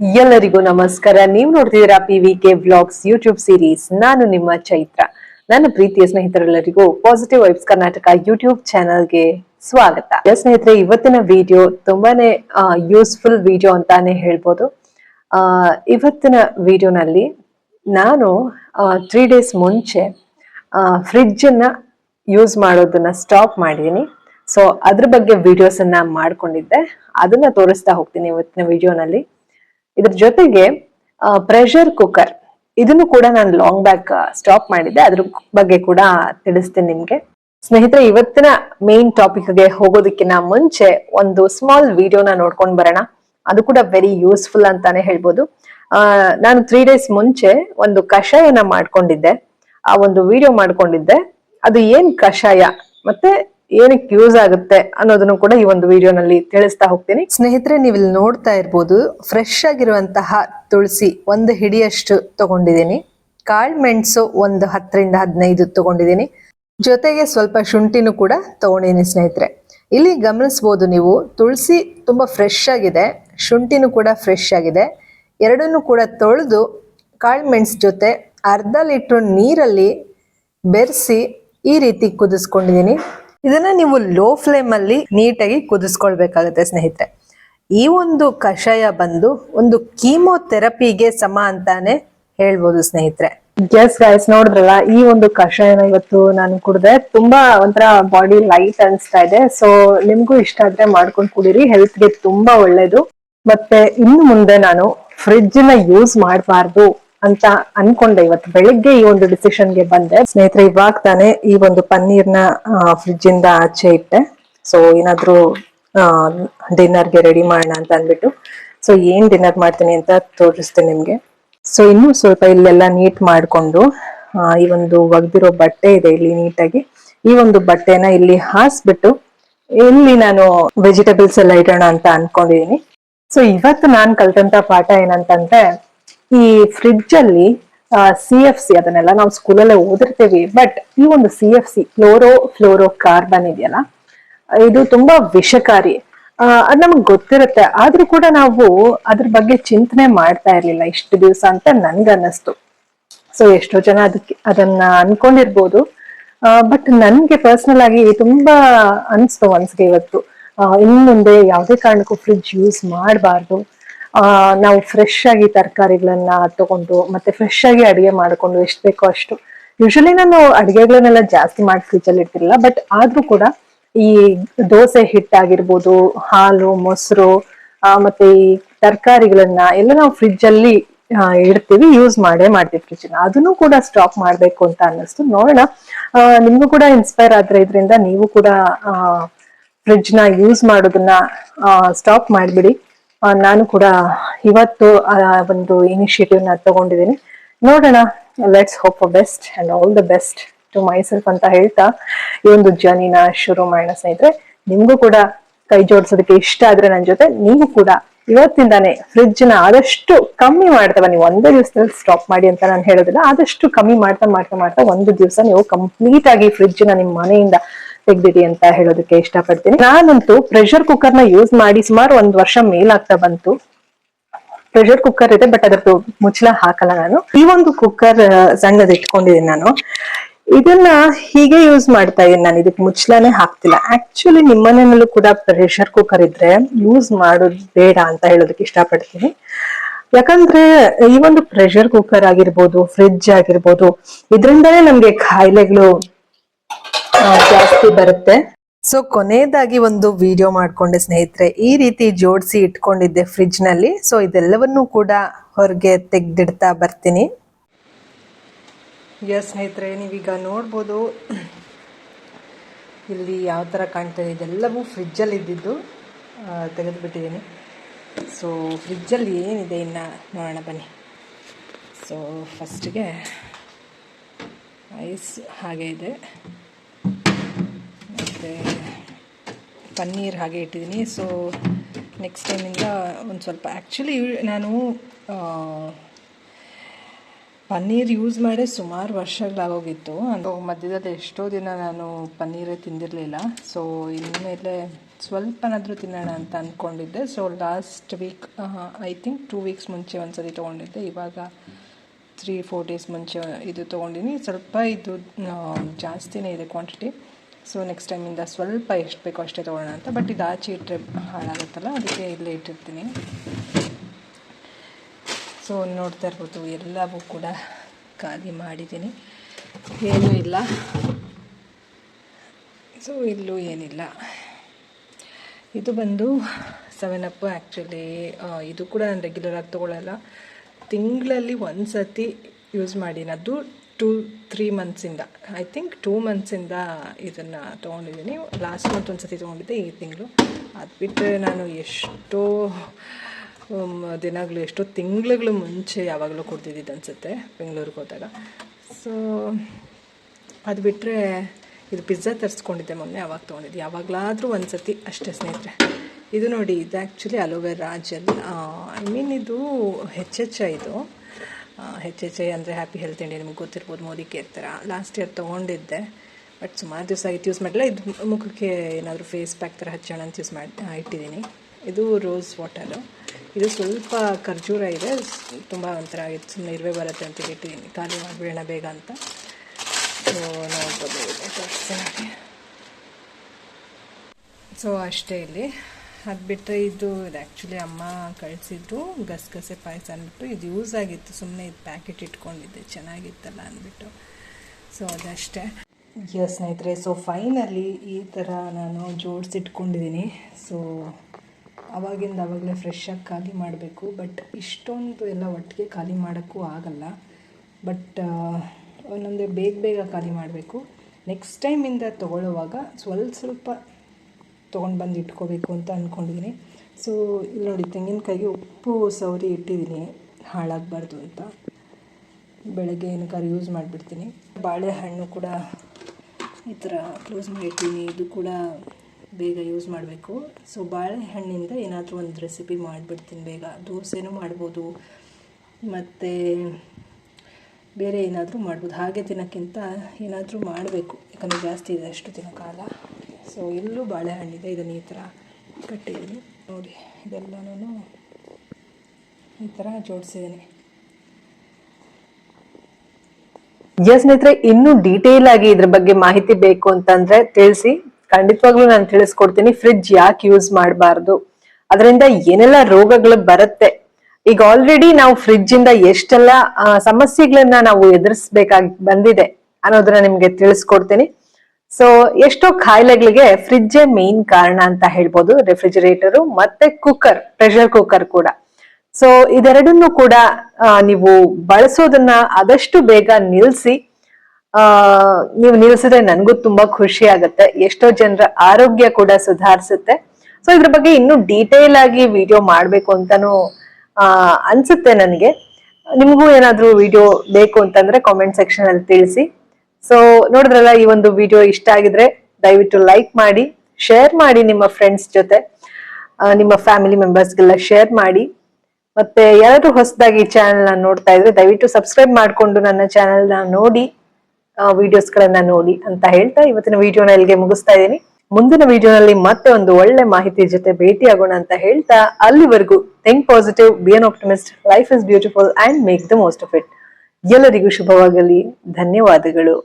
ಎಲ್ಲರಿಗೂ ನಮಸ್ಕಾರ. ನೀವು ನೋಡ್ತಿದ್ದೀರಾ P V K vlogs YouTube series ನಾನು ನಿಮ್ಮ ಚೈತ್ರ. ನನ್ನ ಪ್ರೀತಿಯ ಸ್ನೇಹಿತರೆಲ್ಲರಿಗೂ ಪಾಸಿಟಿವ್ ವೈಬ್ಸ್ ಕರ್ನಾಟಕ ಯೂಟ್ಯೂಬ್ ಚಾನಲ್ಗೆ ಸ್ವಾಗತ. ಸ್ನೇಹಿತರೆ, ಇವತ್ತಿನ ವಿಡಿಯೋ ತುಂಬಾನೇ ಯೂಸ್ಫುಲ್ ವಿಡಿಯೋ ಅಂತಾನೆ ಹೇಳ್ಬೋದು. ಇವತ್ತಿನ ವಿಡಿಯೋನಲ್ಲಿ ನಾನು ತ್ರೀ ಡೇಸ್ ಮುಂಚೆ ಫ್ರಿಡ್ಜ್ ಅನ್ನ ಯೂಸ್ ಮಾಡೋದನ್ನ ಸ್ಟಾಪ್ ಮಾಡಿದೀನಿ. ಸೊ ಅದ್ರ ಬಗ್ಗೆ ವಿಡಿಯೋಸ್ ಅನ್ನ ಮಾಡ್ಕೊಂಡಿದ್ದೆ. ಅದನ್ನ ತೋರಿಸ್ತಾ ಹೋಗ್ತೀನಿ ಇವತ್ತಿನ ವಿಡಿಯೋನಲ್ಲಿ ಇದ್ರ ಜೊತೆಗೆ ಪ್ರೆಷರ್ ಕುಕ್ಕರ್ ಇದನ್ನು ಕೂಡ ನಾನು ಲಾಂಗ್ ಬ್ಯಾಕ್ ಸ್ಟಾಪ್ ಮಾಡಿದ್ದೆ. ಅದ್ರ ಬಗ್ಗೆ ಕೂಡ ತಿಳಿಸ್ತೀನಿ ನಿಮ್ಗೆ. ಸ್ನೇಹಿತರೆ, ಇವತ್ತಿನ ಮೇನ್ ಟಾಪಿಕ್ಗೆ ಹೋಗೋದಕ್ಕಿಂತ ಮುಂಚೆ ಒಂದು ಸ್ಮಾಲ್ ವಿಡಿಯೋನ ನೋಡ್ಕೊಂಡ್ ಬರೋಣ. ಅದು ಕೂಡ ವೆರಿ ಯೂಸ್ಫುಲ್ ಅಂತಾನೆ ಹೇಳ್ಬೋದು. ನಾನು ತ್ರೀ ಡೇಸ್ ಮುಂಚೆ ಒಂದು ಕಷಾಯನ ಮಾಡ್ಕೊಂಡಿದ್ದೆ. ಆ ಒಂದು ವಿಡಿಯೋ ಮಾಡ್ಕೊಂಡಿದ್ದೆ. ಅದು ಏನ್ ಕಷಾಯ? ಮತ್ತೆ ಏನಕ್ಕೆ ಯೂಸ್ ಆಗುತ್ತೆ ಅನ್ನೋದನ್ನು ಕೂಡ ಈ ಒಂದು ವಿಡಿಯೋನಲ್ಲಿ ತಿಳಿಸ್ತಾ ಹೋಗ್ತೀನಿ. ಸ್ನೇಹಿತರೆ ನೀವು ಇಲ್ಲಿ ನೋಡ್ತಾ ಇರ್ಬೋದು ಫ್ರೆಶ್ ಆಗಿರುವಂತಹ ತುಳಸಿ ಒಂದು ಹಿಡಿಯಷ್ಟು ತಗೊಂಡಿದ್ದೀನಿ. ಕಾಳು ಮೆಣಸು ಒಂದು ಹತ್ತರಿಂದ ಹದಿನೈದು ತಗೊಂಡಿದ್ದೀನಿ. ಜೊತೆಗೆ ಸ್ವಲ್ಪ ಶುಂಠಿನೂ ಕೂಡ ತಗೊಂಡಿದ್ದೀನಿ ಸ್ನೇಹಿತರೆ. ಇಲ್ಲಿ ಗಮನಿಸ್ಬೋದು ನೀವು, ತುಳಸಿ ತುಂಬಾ ಫ್ರೆಶ್ ಆಗಿದೆ, ಶುಂಠಿನೂ ಕೂಡ ಫ್ರೆಶ್ ಆಗಿದೆ. ಎರಡನ್ನೂ ಕೂಡ ತೊಳೆದು ಕಾಳು ಮೆಣಸು ಜೊತೆ ಅರ್ಧ ಲೀಟ್ರ್ ನೀರಲ್ಲಿ ಬೆರೆಸಿ ಈ ರೀತಿ ಕುದಿಸ್ಕೊಂಡಿದ್ದೀನಿ. ಇದನ್ನ ನೀವು ಲೋ ಫ್ಲೇಮ್ ಅಲ್ಲಿ ನೀಟಾಗಿ ಕುದಿಸ್ಕೊಳ್ಬೇಕಾಗುತ್ತೆ ಸ್ನೇಹಿತರೆ. ಈ ಒಂದು ಕಷಾಯ ಬಂದು ಒಂದು ಕೀಮೋಥೆರಪಿಗೆ ಸಮ ಅಂತಾನೆ ಹೇಳ್ಬೋದು ಸ್ನೇಹಿತರೆ. ಎಸ್ ಗೈಸ್ ನೋಡಿದ್ರಲ್ಲ, ಈ ಒಂದು ಕಷಾಯನ ಇವತ್ತು ನಾನು ಕುಡಿದೆ. ತುಂಬಾ ಒಂಥರ ಬಾಡಿ ಲೈಟ್ ಅನ್ಸ್ತಾ ಇದೆ. ಸೊ ನಿಮ್ಗೂ ಇಷ್ಟ ಆದ್ರೆ ಮಾಡ್ಕೊಂಡು ಕುಡೀರಿ. ಹೆಲ್ತ್ಗೆ ತುಂಬಾ ಒಳ್ಳೇದು. ಮತ್ತೆ ಇನ್ನು ಮುಂದೆ ನಾನು ಫ್ರಿಡ್ಜ್ನ ಯೂಸ್ ಮಾಡಬಾರ್ದು. ಅಂತ ಅನ್ಕೊಂಡೆ ಇವತ್ತು ಬೆಳಿಗ್ಗೆ ಈ ಒಂದು ಡಿಸಿಷನ್ಗೆ ಬಂದೆ. ಸ್ನೇಹಿತರೆ, ಇವಾಗ ತಾನೇ ಈ ಒಂದು ಪನ್ನೀರ್ನ ಫ್ರಿಡ್ಜ್ ಇಂದ ಆಚೆ ಇಟ್ಟೆ. ಸೊ ಏನಾದ್ರೂ ಡಿನ್ನರ್ಗೆ ರೆಡಿ ಮಾಡೋಣ ಅಂತ ಅಂದ್ಬಿಟ್ಟು. ಸೊ ಏನ್ ಡಿನ್ನರ್ ಮಾಡ್ತೀನಿ ಅಂತ ತೋರಿಸ್ತೀನಿ ನಿಮ್ಗೆ. ಸೊ ಇನ್ನು ಸ್ವಲ್ಪ ಇಲ್ಲೆಲ್ಲ ನೀಟ್ ಮಾಡಿಕೊಂಡು ಈ ಒಂದು ಒಗ್ದಿರೋ ಬಟ್ಟೆ ಇದೆ ಇಲ್ಲಿ ನೀಟಾಗಿ ಈ ಒಂದು ಬಟ್ಟೆನ ಇಲ್ಲಿ ಹಾಸ್ಬಿಟ್ಟು ಇಲ್ಲಿ ನಾನು ವೆಜಿಟೇಬಲ್ಸ್ ಎಲ್ಲ ಇಡೋಣ ಅಂತ ಅನ್ಕೊಂಡಿದೀನಿ. ಸೊ ಇವತ್ತು ನಾನ್ ಕಲ್ತಂತ ಪಾಠ ಏನಂತಂದ್ರೆ ಈ ಫ್ರಿಡ್ಜ್ ಅಲ್ಲಿ ಸಿ ಎಫ್ ಸಿ ಅದನ್ನೆಲ್ಲ ನಾವು ಸ್ಕೂಲಲ್ಲೇ ಓದಿರ್ತೀವಿ. ಬಟ್ ಈ ಒಂದು C F C fluoro fluorocarbon ಇದೆಯಲ್ಲ, ಇದು ತುಂಬಾ ವಿಷಕಾರಿ. ಅದ್ ನಮಗ್ ಗೊತ್ತಿರುತ್ತೆ. ಆದ್ರೂ ಕೂಡ ನಾವು ಅದ್ರ ಬಗ್ಗೆ ಚಿಂತನೆ ಮಾಡ್ತಾ ಇರ್ಲಿಲ್ಲ ಇಷ್ಟು ದಿವಸ ಅಂತ ನನ್ಗ ಅನ್ನಿಸ್ತು. ಸೊ ಎಷ್ಟೋ ಜನ ಅದಕ್ಕೆ, ಅದನ್ನ ಅನ್ಕೊಂಡಿರ್ಬೋದು. ಬಟ್ ನನ್ಗೆ ಪರ್ಸನಲ್ ಆಗಿ ತುಂಬಾ ಅನ್ಸ್ತು ಮನ್ಸಿಗೆ ಇವತ್ತು. ಇನ್ ಮುಂದೆ ಯಾವುದೇ ಕಾರಣಕ್ಕೂ ಫ್ರಿಡ್ಜ್ ಯೂಸ್ ಮಾಡಬಾರ್ದು. ನಾವು ಫ್ರೆಶ್ ಆಗಿ ತರಕಾರಿಗಳನ್ನ ತಗೊಂಡು ಮತ್ತೆ ಫ್ರೆಶ್ ಆಗಿ ಅಡಿಗೆ ಮಾಡ್ಕೊಂಡು ಎಷ್ಟು ಬೇಕೋ ಅಷ್ಟು. ಯೂಶಲಿ ನಾನು ಅಡಿಗೆಗಳನ್ನೆಲ್ಲ ಜಾಸ್ತಿ ಮಾಡಿ ಫ್ರಿಜ್ಜಲ್ಲಿ ಇಡ್ತಿರಲಿಲ್ಲ ಬಟ್ ಆದ್ರೂ ಕೂಡ ಈ ದೋಸೆ ಹಿಟ್ಟಾಗಿರ್ಬೋದು ಹಾಲು ಮೊಸರು ಆ, ಮತ್ತೆ ಈ ತರಕಾರಿಗಳನ್ನ ಎಲ್ಲ ನಾವು ಫ್ರಿಜ್ ಅಲ್ಲಿ ಆ, ಇಡ್ತೀವಿ ಯೂಸ್ ಮಾಡೇ ಮಾಡ್ತೀವಿ ಫ್ರಿಜ್ ಅದನ್ನು ಕೂಡ ಸ್ಟಾಪ್ ಮಾಡ್ಬೇಕು ಅಂತ ಅನ್ನಿಸ್ತು. ನೋಡೋಣ. ಆ, ನಿಮ್ಗೂ ಕೂಡ ಇನ್ಸ್ಪೈರ್ ಆದ್ರೆ ಇದರಿಂದ ನೀವು ಕೂಡ ಫ್ರಿಜ್ನ ಯೂಸ್ ಮಾಡೋದನ್ನ ಸ್ಟಾಪ್ ಮಾಡ್ಬಿಡಿ. ಆ, ನಾನು ಕೂಡ ಇವತ್ತು ಒಂದು ಇನಿಷಿಯೇಟಿವ್ನ ತಗೊಂಡಿದ್ದೀನಿ. ನೋಡೋಣ let's hope a best and all the best to myself ಅಂತ ಹೇಳ್ತಾ ಈ ಒಂದು ಜರ್ನಿನ ಶುರು ಮಾಡೋಣ ಸ್ನೇಹಿತರೆ. ನಿಮ್ಗೂ ಕೂಡ ಕೈ ಜೋಡಿಸೋದಕ್ಕೆ ಇಷ್ಟ ಆದ್ರೆ ನನ್ನ ಜೊತೆ, ನೀವು ಕೂಡ ಇವತ್ತಿಂದಾನೆ ಫ್ರಿಡ್ಜ್ನ ಆದಷ್ಟು ಕಮ್ಮಿ ಮಾಡ್ತಾ ನೀವು ಒಂದೇ ದಿವಸದಲ್ಲಿ ಸ್ಟಾಪ್ ಮಾಡಿ ಅಂತ ನಾನು ಹೇಳೋದಿಲ್ಲ. ಆದಷ್ಟು ಕಮ್ಮಿ ಮಾಡ್ತಾ ಮಾಡ್ತಾ ಮಾಡ್ತಾ ಒಂದು ದಿವಸ ನೀವು ಕಂಪ್ಲೀಟ್ ಆಗಿ ಫ್ರಿಡ್ಜ್ನ ನಿಮ್ಮ ಮನೆಯಿಂದ ತೆಗ್ದಿಡಿ ಅಂತ ಹೇಳೋದಕ್ಕೆ ಇಷ್ಟಪಡ್ತೀನಿ. ನಾನಂತೂ ಪ್ರೆಷರ್ ಕುಕ್ಕರ್ನ ಯೂಸ್ ಮಾಡಿ ಸುಮಾರು ಒಂದ್ ವರ್ಷ ಮೇಲಾಗ್ತಾ ಬಂತು. ಪ್ರೆಷರ್ ಕುಕ್ಕರ್ ಇದೆ ಬಟ್ ಅದ್ರದ್ದು ಮುಚ್ಚಳ ಹಾಕಲ್ಲ ನಾನು. ಈ ಒಂದು ಕುಕ್ಕರ್ ಸಣ್ಣದ ಇಟ್ಕೊಂಡಿದ್ದೀನಿ ನಾನು. ಇದನ್ನ ಹೀಗೆ ಯೂಸ್ ಮಾಡ್ತಾ ಇದ್ದೀನಿ ನಾನು. ಇದಕ್ಕೆ ಮುಚ್ಚಳನೇ ಹಾಕ್ತಿಲ್ಲ. ಆಕ್ಚುಲಿ ನಿಮ್ಮನೆಯಲ್ಲೂ ಕೂಡ ಪ್ರೆಷರ್ ಕುಕ್ಕರ್ ಇದ್ರೆ ಯೂಸ್ ಮಾಡೋದ್ ಬೇಡ ಅಂತ ಹೇಳೋದಕ್ಕೆ ಇಷ್ಟಪಡ್ತೀನಿ. ಯಾಕಂದ್ರೆ ಈ ಒಂದು ಪ್ರೆಷರ್ ಕುಕ್ಕರ್ ಆಗಿರ್ಬೋದು ಫ್ರಿಡ್ಜ್ ಆಗಿರ್ಬೋದು, ಇದ್ರಿಂದಲೇ ನಮ್ಗೆ ಕಾಯಿಲೆಗಳು ಜಾಸ್ತಿ ಬರುತ್ತೆ. ಸೊ ಕೊನೆಯದಾಗಿ ಒಂದು ವಿಡಿಯೋ ಮಾಡ್ಕೊಂಡೆ ಸ್ನೇಹಿತರೆ. ಈ ರೀತಿ ಜೋಡಿಸಿ ಇಟ್ಕೊಂಡಿದ್ದೆ ಫ್ರಿಡ್ಜ್ನಲ್ಲಿ. ಸೊ ಇದೆಲ್ಲವನ್ನೂ ಕೂಡ ಹೊರಗೆ ತೆಗ್ದಿಡ್ತಾ ಬರ್ತೀನಿ. ಎಸ್ ಸ್ನೇಹಿತರೆ, ನೀವೀಗ ನೋಡ್ಬೋದು. ಇಲ್ಲಿ ಯಾವ ಥರ ಕಾಣ್ತದೆ ಇದೆಲ್ಲವೂ ಫ್ರಿಜ್ಜಲ್ಲಿ ಇದ್ದಿದ್ದು ತೆಗೆದುಬಿಟ್ಟಿದ್ದೀನಿ. ಸೊ ಫ್ರಿಜ್ಜಲ್ಲಿ ಏನಿದೆ ಇನ್ನು? ನೋಡೋಣ, ಬನ್ನಿ. ಸೊ ಫಸ್ಟಿಗೆ ಐಸ್ ಹಾಗೆ ಇದೆ. ಮತ್ತು ಪನ್ನೀರ್ ಹಾಗೆ ಇಟ್ಟಿದ್ದೀನಿ. ಸೊ ನೆಕ್ಸ್ಟ್ ಟೈಮಿಂದ ಒಂದು ಸ್ವಲ್ಪ ಆ್ಯಕ್ಚುಲಿ ನಾನು ಪನ್ನೀರ್ ಯೂಸ್ ಮಾಡೇ ಸುಮಾರು ವರ್ಷಗಳಾಗೋಗಿತ್ತು. ಅದು ಮಧ್ಯದಲ್ಲಿ ಎಷ್ಟೋ ದಿನ ನಾನು ಪನ್ನೀರೇ ತಿಂದಿರಲಿಲ್ಲ. ಸೊ ಇನ್ಮೇಲೆ ಸ್ವಲ್ಪನಾದರೂ ತಿನ್ನೋಣ ಅಂತ ಅಂದ್ಕೊಂಡಿದ್ದೆ so last week I think two weeks ಮುಂಚೆ ಒಂದು ಸರಿ ತೊಗೊಂಡಿದ್ದೆ. ಇವಾಗ ತ್ರೀ ಫೋರ್ ಡೇಸ್ ಮುಂಚೆ ಇದು ತೊಗೊಂಡಿನಿ. ಸ್ವಲ್ಪ ಇದು ಜಾಸ್ತಿನೇ ಇದೆ ಕ್ವಾಂಟಿಟಿ ಸೊ ನೆಕ್ಸ್ಟ್ ಟೈಮಿಂದ ಸ್ವಲ್ಪ ಎಷ್ಟು ಬೇಕೋ ಅಷ್ಟೇ ತೊಗೊಳ್ಳೋಣ ಅಂತ. ಬಟ್ ಇದು ಆಚೆ ಇಟ್ಟರೆ ಹಾಳಾಗುತ್ತಲ್ಲ, ಅದಕ್ಕೆ ಇಲ್ಲೇ ಇಟ್ಟಿರ್ತೀನಿ. ಸೊ ನೋಡ್ತಾ ಇರ್ಬೋದು, ಎಲ್ಲವೂ ಕೂಡ ಖಾಲಿ ಮಾಡಿದ್ದೀನಿ. ಏನೂ ಇಲ್ಲ. ಸೊ ಇಲ್ಲೂ ಏನಿಲ್ಲ. ಇದು ಬಂದು ಸೆವೆನ್ ಅಪ್ ಆ್ಯಕ್ಚುಲಿ ಇದು ಕೂಡ ನಾನು ರೆಗ್ಯುಲರಾಗಿ ತೊಗೊಳ್ಳಲ್ಲ ತಿಂಗಳಲ್ಲಿ. ಒಂದು ಸತಿ ಯೂಸ್ ಮಾಡೀನಿ ಅದು ಟೂ ತ್ರೀ ಮಂತ್ಸಿಂದ ಐ ಥಿಂಕ್ ಟೂ ಮಂತ್ಸಿಂದ ಇದನ್ನು ತೊಗೊಂಡಿದ್ದೀನಿ. ಲಾಸ್ಟ್ ಮಂತ್ ಒಂದು ಸತಿ ತೊಗೊಂಡಿದ್ದೆ, ಈ ತಿಂಗಳು. ಅದು ಬಿಟ್ಟರೆ ನಾನು ಎಷ್ಟೋ ದಿನಗಳು, ಎಷ್ಟೋ ತಿಂಗಳುಗಳು ಮುಂಚೆ ಯಾವಾಗಲೂ ಕೊಡ್ತಿದ್ದಿದ್ದು ಅನಿಸುತ್ತೆ, ಬೆಂಗಳೂರಿಗೆ ಹೋದಾಗ. ಸೊ ಅದು ಬಿಟ್ಟರೆ ಇದು ಪಿಜ್ಜಾ ತರಿಸ್ಕೊಂಡಿದ್ದೆ ಮೊನ್ನೆ, ಅವಾಗ ತೊಗೊಂಡಿದ್ದೆ. ಯಾವಾಗಲಾದರೂ ಒಂದು ಸತಿ ಅಷ್ಟೇ ಸ್ನೇಹಿತರೆ. ಇದು ನೋಡಿ, ಇದು actually aloe vera gel I mean ಇದು ಹೆಚ್ ಇದು. ಹೆಚ್ ಎಚ್ ಐ ಅಂದರೆ ಹ್ಯಾಪಿ ಹೆಲ್ತ್ ಇಂಡಿಯಾ ನಿಮ್ಗೆ ಗೊತ್ತಿರ್ಬೋದು ಮೋದಿ ಕೇರ್ ಥರ ಲಾಸ್ಟ್ ಇಯರ್ ತೊಗೊಂಡಿದ್ದೆ ಬಟ್ ಸುಮಾರು ದಿವಸ ಆಗಿತ್ತು ಯೂಸ್ ಮಾಡಿಲ್ಲ ಇದು ಮುಖಕ್ಕೆ ಏನಾದರೂ ಫೇಸ್ ಪ್ಯಾಕ್ ಥರ ಹಚ್ಚೋಣ ಅಂತ ಯೂಸ್ ಮಾಡಿ ಇಟ್ಟಿದ್ದೀನಿ. ಇದು ರೋಸ್ ವಾಟರು ಇದು ಸ್ವಲ್ಪ ಖರ್ಜೂರ ಇದೆ, ತುಂಬ ಒಂಥರ ಆಗಿತ್ತು ಸುಮ್ಮನೆ ಇರುವೆ ಬರುತ್ತೆ ಅಂತ ಇಟ್ಟಿದ್ದೀನಿ. ಖಾಲಿ ಮಾಡಿಬಿಡೋಣ ಬೇಗ ಅಂತ. ಸೊ ನೋಡ್ಬೋದು. ಇದೆ ಸೊ ಅಷ್ಟೇ ಇಲ್ಲಿ ಅದು ಬಿಟ್ಟರೆ ಇದು ಇದು ಆ್ಯಕ್ಚುಲಿ ಅಮ್ಮ ಕಳಿಸಿದ್ರು ಗಸಗಸೆ ಪಾಯಸ ಅಂದ್ಬಿಟ್ಟು ಇದು ಯೂಸ್ ಆಗಿತ್ತು. ಸುಮ್ಮನೆ ಇದು ಪ್ಯಾಕೆಟ್ ಇಟ್ಕೊಂಡಿದ್ದೆ. ಚೆನ್ನಾಗಿತ್ತಲ್ಲ ಅಂದ್ಬಿಟ್ಟು. ಸೊ ಅದಷ್ಟೇ. ಯಸ್ ಸ್ನೇಹಿತರೆ ಸೊ ಫೈನಲಿ ಈ ಥರ ನಾನು ಜೋಡಿಸಿಟ್ಕೊಂಡಿದ್ದೀನಿ ಸೊ ಅವಾಗಿಂದ ಅವಾಗಲೇ ಫ್ರೆಶ್ಶಾಗಿ ಖಾಲಿ ಮಾಡಬೇಕು. ಬಟ್ ಇಷ್ಟೊಂದು ಎಲ್ಲ ಒಟ್ಟಿಗೆ ಖಾಲಿ ಮಾಡೋಕ್ಕೂ ಆಗಲ್ಲ. ಬಟ್ ಒಂದೊಂದೇ ಬೇಗ ಬೇಗ ಖಾಲಿ ಮಾಡಬೇಕು. ನೆಕ್ಸ್ಟ್ ಟೈಮಿಂದ ತೊಗೊಳ್ಳುವಾಗ ಸ್ವಲ್ಪ ಸ್ವಲ್ಪ ತೊಗೊಂಡು ಬಂದು ಇಟ್ಕೋಬೇಕು ಅಂತ ಅಂದ್ಕೊಂಡಿದ್ದೀನಿ ಸೊ ಇಲ್ಲಿ ನೋಡಿ, ತೆಂಗಿನಕಾಯಿಗೆ ಉಪ್ಪು ಸವರಿ ಇಟ್ಟಿದ್ದೀನಿ ಹಾಳಾಗಬಾರ್ದು ಅಂತ. ಬೆಳಗ್ಗೆ ಏನಕ್ಕಾರು ಯೂಸ್ ಮಾಡಿಬಿಡ್ತೀನಿ. ಬಾಳೆಹಣ್ಣು ಕೂಡ ಈ ಥರ ಕ್ಲೋಸ್ ಮಾಡಿರ್ತೀನಿ ಇದು ಕೂಡ ಬೇಗ ಯೂಸ್ ಮಾಡಬೇಕು. ಸೊ ಬಾಳೆಹಣ್ಣಿಂದ ಏನಾದರೂ ಒಂದು ರೆಸಿಪಿ ಮಾಡಿಬಿಡ್ತೀನಿ ಬೇಗ. ದೋಸೆನೂ ಮಾಡ್ಬೋದು. ಮತ್ತು ಬೇರೆ ಏನಾದರೂ ಮಾಡ್ಬೋದು. ಹಾಗೆ ತಿನ್ನೋಕ್ಕಿಂತ ಏನಾದರೂ ಮಾಡಬೇಕು. ಯಾಕಂದರೆ ಜಾಸ್ತಿ ಇದೆ ಅಷ್ಟು ತಿನ್ನೋಕ್ಕಾಗಲ್ಲ. ಸೊ ಇಲ್ಲೂ ಬಾಳೆಹಣ್ಣಿದೆ, ಇದನ್ನು ಈ ಥರ ಕಟ್ಟಿದ್ದೀನಿ. ನೋಡಿ ಇದೆಲ್ಲನೂ ಈ ಥರ ಜೋಡಿಸಿದ್ದೀನಿ. ಎಸ್ ಸ್ನೇಹಿತರೆ, ಇನ್ನೂ ಡೀಟೇಲ್ ಆಗಿ ಇದ್ರ ಬಗ್ಗೆ ಮಾಹಿತಿ ಬೇಕು ಅಂತಂದ್ರೆ ತಿಳಿಸಿ. ಖಂಡಿತವಾಗ್ಲೂ ನಾನು ತಿಳಿಸ್ಕೊಡ್ತೀನಿ ಫ್ರಿಡ್ಜ್ ಯಾಕೆ ಯೂಸ್ ಮಾಡಬಾರ್ದು? ಅದರಿಂದ ಏನೆಲ್ಲ ರೋಗಗಳು ಬರುತ್ತೆ? ಈಗ ಆಲ್ರೆಡಿ ನಾವು ಫ್ರಿಡ್ಜ್ ಇಂದ ಎಷ್ಟೆಲ್ಲ ಸಮಸ್ಯೆಗಳನ್ನ ನಾವು ಎದುರಿಸ್ಬೇಕಾಗಿ ಬಂದಿದೆ ಅನ್ನೋದನ್ನ ನಿಮ್ಗೆ ತಿಳಿಸ್ಕೊಡ್ತೀನಿ. ಸೊ ಎಷ್ಟೋ ಕಾಯಿಲೆಗಳಿಗೆ ಫ್ರಿಜ್ಜೆ ಮೇನ್ ಕಾರಣ ಅಂತ ಹೇಳ್ಬೋದು ರೆಫ್ರಿಜರೇಟರು ಮತ್ತೆ ಕುಕ್ಕರ್ ಪ್ರೆಷರ್ ಕುಕ್ಕರ್ ಕೂಡ. ಸೊ ಇದೆರಡನ್ನು ಕೂಡ ನೀವು ಬಳಸೋದನ್ನ ಆದಷ್ಟು ಬೇಗ ನಿಲ್ಸಿ, ಆ, ನೀವು ನಿಲ್ಸಿದ್ರೆ ನನಗೂ ತುಂಬಾ ಖುಷಿ ಆಗುತ್ತೆ. ಎಷ್ಟೋ ಜನರ ಆರೋಗ್ಯ ಕೂಡ ಸುಧಾರಿಸುತ್ತೆ. ಸೊ ಇದ್ರ ಬಗ್ಗೆ ಇನ್ನೂ ಡೀಟೇಲ್ ಆಗಿ ವಿಡಿಯೋ ಮಾಡ್ಬೇಕು ಅಂತಾನು ಅನ್ಸುತ್ತೆ ನನಗೆ. ನಿಮಗೂ ಏನಾದ್ರೂ ವಿಡಿಯೋ ಬೇಕು ಅಂತಂದ್ರೆ ಕಾಮೆಂಟ್ ಸೆಕ್ಷನ್ ಅಲ್ಲಿ ತಿಳಿಸಿ. ಸೊ ನೋಡಿದ್ರಲ್ಲ, ಈ ಒಂದು ವಿಡಿಯೋ ಇಷ್ಟ ಆಗಿದ್ರೆ ದಯವಿಟ್ಟು ಲೈಕ್ ಮಾಡಿ ಶೇರ್ ಮಾಡಿ ನಿಮ್ಮ ಫ್ರೆಂಡ್ಸ್ ಜೊತೆ ನಿಮ್ಮ ಫ್ಯಾಮಿಲಿ ಮೆಂಬರ್ಸ್ಗೆಲ್ಲ ಶೇರ್ ಮಾಡಿ. ಮತ್ತೆ ಯಾರಾದರೂ ಹೊಸದಾಗಿ ಈ ಚಾನೆಲ್ನ ನೋಡ್ತಾ ಇದ್ರೆ ದಯವಿಟ್ಟು ಸಬ್ಸ್ಕ್ರೈಬ್ ಮಾಡ್ಕೊಂಡು ನನ್ನ ಚಾನೆಲ್ನ ನೋಡಿ ವಿಡಿಯೋಸ್ಗಳನ್ನ ನೋಡಿ ಅಂತ ಹೇಳ್ತಾ ಇವತ್ತಿನ ವಿಡಿಯೋನ ಇಲ್ಲಿಗೆ ಮುಗಿಸ್ತಾ ಇದ್ದೀನಿ. ಮುಂದಿನ ವಿಡಿಯೋನಲ್ಲಿ ಮತ್ತೆ ಒಂದು ಒಳ್ಳೆ ಮಾಹಿತಿ ಜೊತೆ ಭೇಟಿ ಆಗೋಣ ಅಂತ ಹೇಳ್ತಾ ಅಲ್ಲಿವರೆಗೂ think positive be an optimist life is beautiful and make the most of it ಎಲ್ಲರಿಗೂ ಶುಭವಾಗಲಿ. ಧನ್ಯವಾದಗಳು.